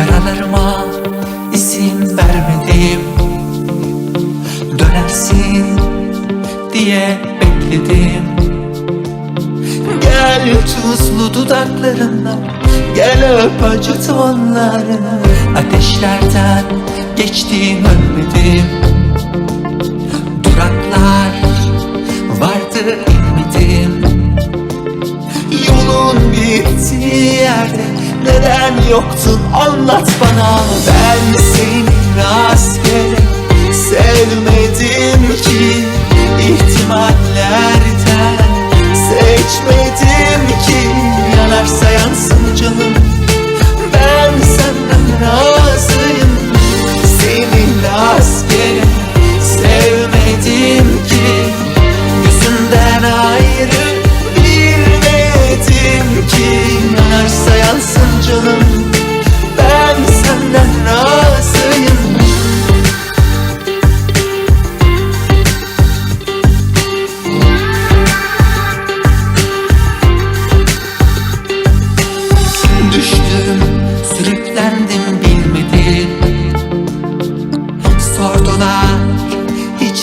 Yaralarıma isim vermedim. Dönersin diye bekledim. Gel tuzlu dudaklarına Gel öp acı tonlarına Ateşlerden geçtim ölmedim. neden yoktun anlat bana. Ben seni rastgele sevmedim ki. İhtimal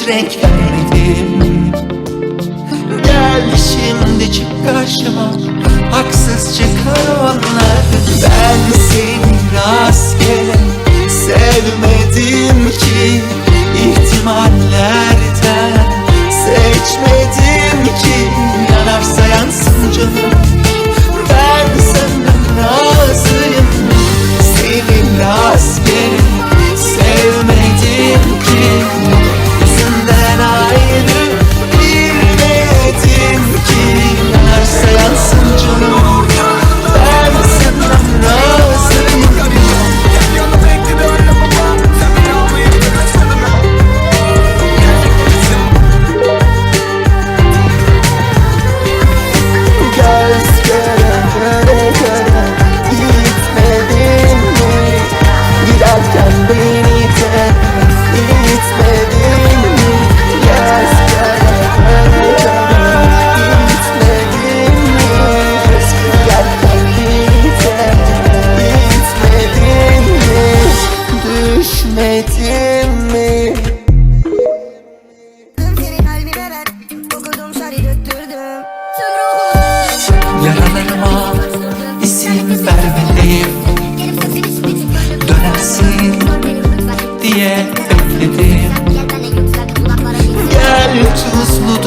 renklerdim Gel şimdi çık karşıma. Haksız çıkar o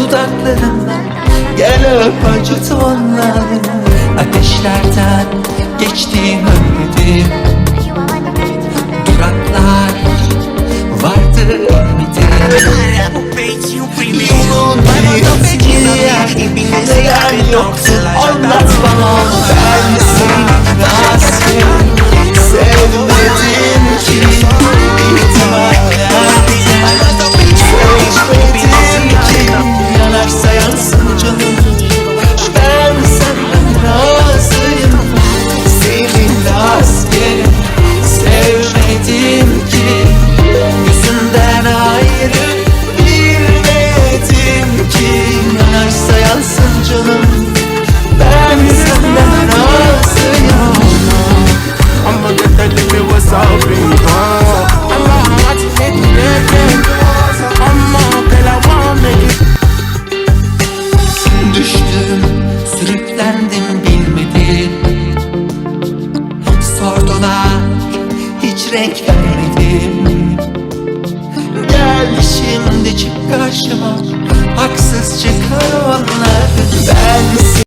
dudaklarımdan Gel öp acıt onları Ateşlerden geçtiğim ömredim Duraklar vardı Yolun bir yok diye Değer yoktu anlat bana bitch.